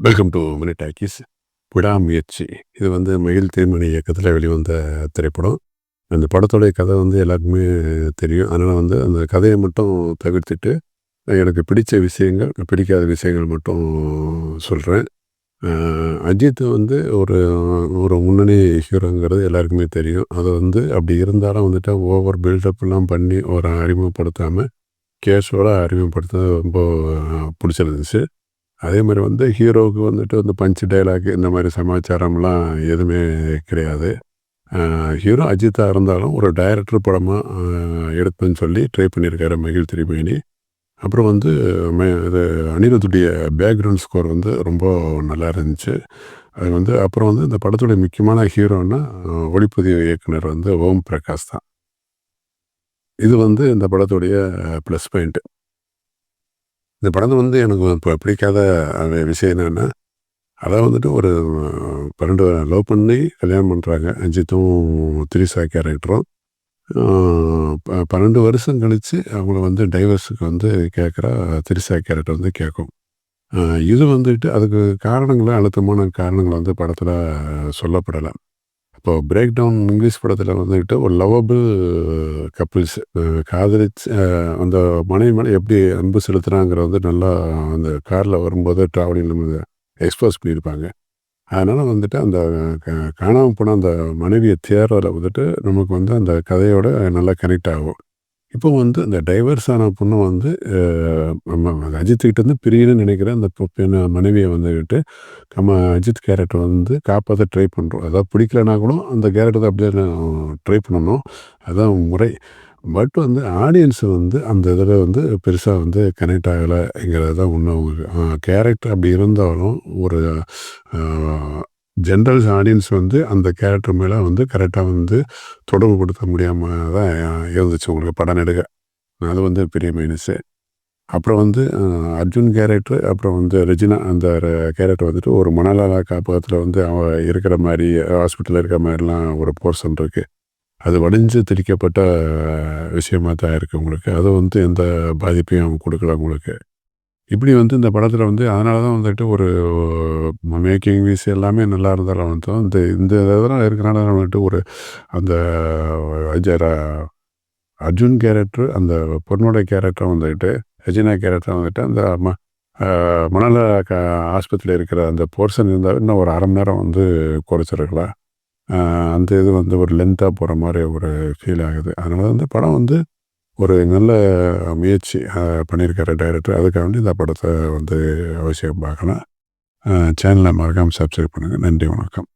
Welcome to minute Axis விடாமுயற்சி. இது வந்து மயில் தேன்மணி இயக்கத்தில் வெளிவந்த திரைப்படம். அந்த படத்தோடைய கதை வந்து எல்லாருக்குமே தெரியும். அதனால் வந்து அந்த கதையை மட்டும் தவிர்த்துட்டு எனக்கு பிடித்த விஷயங்கள் பிடிக்காத விஷயங்கள் மட்டும் சொல்கிறேன் அஜித் வந்து ஒரு ஒரு முன்னணி ஹீரோங்கிறது எல்லாருக்குமே தெரியும். அது வந்து அப்படி இருந்தாலும் வந்துட்டு ஓவர் பில்டப்லாம் பண்ணி ஒரு அறிமுகப்படுத்தாமல் கேஷுவலாக அறிமுகப்படுத்த ரொம்ப பிடிச்சிருந்துச்சு. அதே மாதிரி வந்து ஹீரோவுக்கு வந்துட்டு வந்து பஞ்ச் டைலாக் இந்த மாதிரி சமாச்சாரம்லாம் எதுவுமே கிடையாது. ஹீரோ அஜித்தாக இருந்தாலும் ஒரு டைரக்டர் படமாக எடுப்பேன்னு சொல்லி ட்ரை பண்ணியிருக்காரு மகிழ் திரிமேனி அப்புறம் வந்து இது அனிருத்துடைய பேக்ரவுண்ட் ஸ்கோர் வந்து ரொம்ப நல்லா இருந்துச்சு. அது வந்து அப்புறம் வந்து இந்த படத்துடைய முக்கியமான ஹீரோன்னா ஒளிப்பதிவு இயக்குனர் வந்து ஓம் பிரகாஷ் தான். இது வந்து இந்த படத்துடைய ப்ளஸ் பாயிண்ட்டு இந்த படம் வந்து எனக்கு இப்போ பிடிக்காத விஷயம் என்னென்னா அதான் வந்துட்டு ஒரு பன்னெண்டு லவ் பண்ணி கல்யாணம் பண்ணுறாங்க அஞ்சித்தும் திரிசா கேரக்டரும். பன்னெண்டு வருஷம் கழித்து அவங்கள வந்து டைவர்ஸுக்கு வந்து கேட்குறா திரிசா கேரக்டர் வந்து கேட்கும் இது வந்துட்டு அதுக்கு காரணங்களை அழுத்தமான காரணங்கள் வந்து படத்தில் சொல்லப்படலை. இப்போ பிரேக் டவுன் இங்கிலீஷ் படத்தில் வந்துக்கிட்டு ஒரு லவ்வபிள் கப்புள்ஸ் காதலிச்சு அந்த மனைவி மேலே எப்படி அன்பு செலுத்துகிறாங்கிற வந்து நல்லா அந்த காரில் வரும்போது ட்ராவலிங் நம்ம எக்ஸ்போஸ் பண்ணியிருப்பாங்க. அதனால் வந்துட்டு அந்த காணாமல் போன அந்த மனைவியை தேர்றதில் வந்துட்டு நமக்கு வந்து அந்த கதையோட நல்லா கனெக்ட் ஆகும். இப்போ வந்து இந்த டைவர்ஸ் ஆன பொண்ணு வந்து அஜித்துக்கிட்ட இருந்து பிரியணும்னு நினைக்கிற அந்த பெண் மனைவியை வந்துக்கிட்டு நம்ம அஜித் கேரக்டர் வந்து காப்பாற்ற ட்ரை பண்ணுறோம் அதாவது பிடிக்கலனா கூட அந்த கேரக்டர் அப்படியே ட்ரை பண்ணணும். அதுதான் முறை. பட் வந்து ஆடியன்ஸ் வந்து அந்த இதில் வந்து பெருசாக வந்து கனெக்ட் ஆகலைங்கிறது தான் உண்மை கேரக்டர் அப்படி இருந்தாலும் ஒரு ஜென்ரல்ஸ் ஆடியன்ஸ் வந்து அந்த கேரக்டர் மேலே வந்து கரெக்டாக வந்து தொடர்பு படுத்த முடியாமல் தான் இருந்துச்சு உங்களுக்கு படம் நெடுக அது வந்து பெரிய மைனஸு அப்புறம் வந்து அர்ஜுன் கேரக்டர் அப்புறம் வந்து ரெஜினா அந்த கேரக்டர் வந்துட்டு ஒரு மணலாலா காப்பகத்தில் வந்து அவன் இருக்கிற மாதிரி ஹாஸ்பிட்டலில் இருக்கிற மாதிரிலாம் ஒரு போர்ஷன் இருக்குது அது வடிஞ்சு திரிக்கப்பட்ட விஷயமாக தான் இருக்குது உங்களுக்கு. அது வந்து எந்த பாதிப்பையும் கொடுக்கல உங்களுக்கு. இப்படி வந்து இந்த படத்தில் வந்து அதனால தான் வந்துட்டு ஒரு மேக்கிங் வீஸ் எல்லாமே நல்லா இருந்தாலும் வந்து இந்த இந்த இதெல்லாம் இருக்கிறனால வந்துட்டு ஒரு அந்த அர்ஜுன் கேரக்டர் அந்த பொண்ணோட கேரக்டர் வந்துட்டு ரஜினா கேரக்டர் வந்துட்டு அந்த ம மணல க ஆஸ்பத்திரியில் இருக்கிற அந்த போர்ஷன் இருந்தால் இன்னும் ஒரு அரை மணி நேரம் வந்து குறைச்சிருக்கலாம் அந்த இது வந்து ஒரு லென்த்தாக போகிற மாதிரி ஒரு ஃபீல் ஆகுது. அதனால வந்து படம் வந்து ஒரு நல்ல முயற்சி பண்ணியிருக்காரு டைரக்டர் அதுக்காக வேண்டி இந்த படத்தை வந்து அவசியம் பார்க்கலாம் சேனலை மறக்காமல் சப்ஸ்கிரைப் பண்ணுங்கள் நன்றி வணக்கம்.